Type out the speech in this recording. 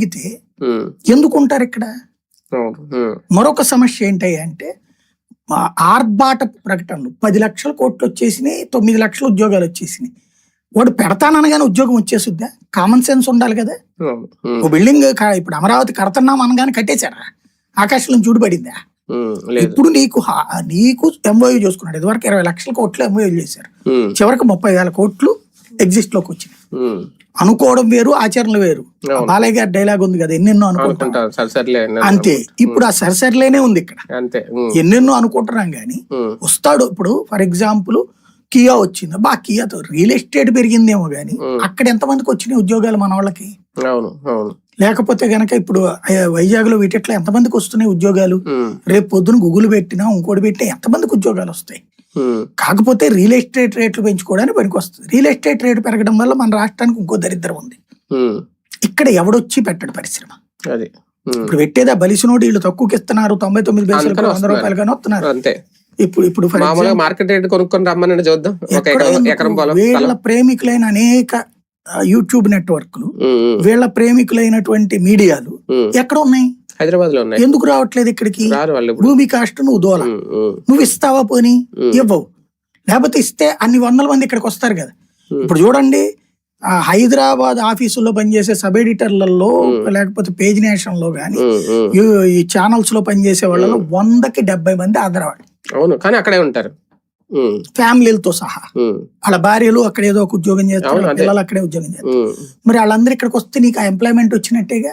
తగ్గితే ఎందుకు ఉంటారు ఇక్కడ? మరొక సమస్య ఏంటి అంటే ఆర్భాట ప్రకటనలు పది లక్షల కోట్లు వచ్చేసినాయి తొమ్మిది లక్షల ఉద్యోగాలు వచ్చేసినాయి. వాడు పెడతాననగానే ఉద్యోగం వచ్చేసుద్దా? కామన్ సెన్స్ ఉండాలి కదా? ఓ బిల్డింగ్ ఇప్పుడు అమరావతి కడుతున్నాం అనగానే కట్టేశారా? ఆకాశంలో చూడబడిందా? ఇప్పుడు నీకు నీకు ఎంఓయూ చూసుకున్నాడు. ఇదివరకు ఇరవై లక్షల కోట్లు ఎంఓయూ చేశారు. చివరికి ముప్పై వేల కోట్లు ఎగ్జిస్ట్లోకి ఉమ్, అనుకోవడం వేరు ఆచరణలు వేరు. బాలయ్య గారి డైలాగ్ ఉంది కదా ఎన్నెన్నో అనుకుంటాం. అంతే. ఇప్పుడు ఆ సరిసరిలేనే ఉంది ఇక్కడ. ఎన్నెన్నో అనుకుంటున్నాం గానీ వస్తాడు ఇప్పుడు ఫర్ ఎగ్జాంపుల్ కియా వచ్చింది? బా కియాతో రియల్ ఎస్టేట్ పెరిగిందేమో గానీ. అక్కడ ఎంతమందికి వచ్చినాయి ఉద్యోగాలు మన వాళ్ళకి? లేకపోతే గనక ఇప్పుడు వైజాగ్లో వీటిట్లో ఎంతమందికి వస్తున్నాయి ఉద్యోగాలు? రేపు పొద్దున గూగుల్ పెట్టినా ఇంకోటి పెట్టినా ఎంతమందికి ఉద్యోగాలు వస్తాయి? కాకపోతే రియల్ ఎస్టేట్ రేట్లు పెంచుకోవడానికి పనికి వస్తుంది రియల్ ఎస్టేట్ రేటు పెరగడం వల్ల మన రాష్ట్రానికి ఇంకో దరిద్రం ఉంది. ఇక్కడ ఎవడొచ్చి పెట్టడు పరిశ్రమ? అది. ఇప్పుడు పెట్టేదా బలిసినోడు వీళ్ళు తక్కువకి ఇస్తున్నారు తొంభై తొమ్మిది పైసలు వంద. రూపాయలు కానీ వస్తున్నారు. అంతే. ఇప్పుడు ఇప్పుడు మామూలుగా మార్కెట్ రేట్ కొనుక్కొని రమ్మని చూద్దాం. ఎకరం పొలం. వీళ్ళ. ప్రేమికులైన అనేక యూట్యూబ్ నెట్వర్క్లు వీళ్ళ ప్రేమికులైనటువంటి మీడియాలు. ఎక్కడ ఉన్నాయి? హైదరాబాద్లో ఉన్నాయి. ఎందుకు రావట్లేదు ఇక్కడికి? రారు వాళ్ళు ఇప్పుడు. భూమి కాస్ట్ నువ్వు దోల. ఉమ్, ఉమ్, నువ్వు ఇస్తావా పోనీ? ఉమ్. ఇవ్వవు. లేకపోతే ఇస్తే అన్ని వందల మంది ఇక్కడికి వస్తారు కదా. ఉమ్. ఇప్పుడు చూడండి ఆ హైదరాబాద్ ఆఫీసుల్లో పనిచేసే సబ్ ఎడిటర్లలో లేకపోతే పేజ్ నేషన్లో గానీ ఉమ్, ఉమ్. ఈ- ఈ ఛానల్స్లో పనిచేసే వాళ్ళలో వందకి డెబ్బై మంది ఆంధ్రవాళ్ళు అవును కానీ అక్కడే ఉంటారు. ఉమ్, ఫ్యామిలీలతో సహా. ఉమ్, వాళ్ళ భార్యలు అక్కడ ఏదో ఒక ఉద్యోగం చేస్తారు అవును, వాళ్ళ అదే. పిల్లలు అక్కడే ఉద్యోగం చేస్తారు. ఉమ్. మరి వాళ్ళందరూ ఇక్కడికి వస్తే నీకు ఆ ఎంప్లాయ్మెంట్ వచ్చినట్టేగా?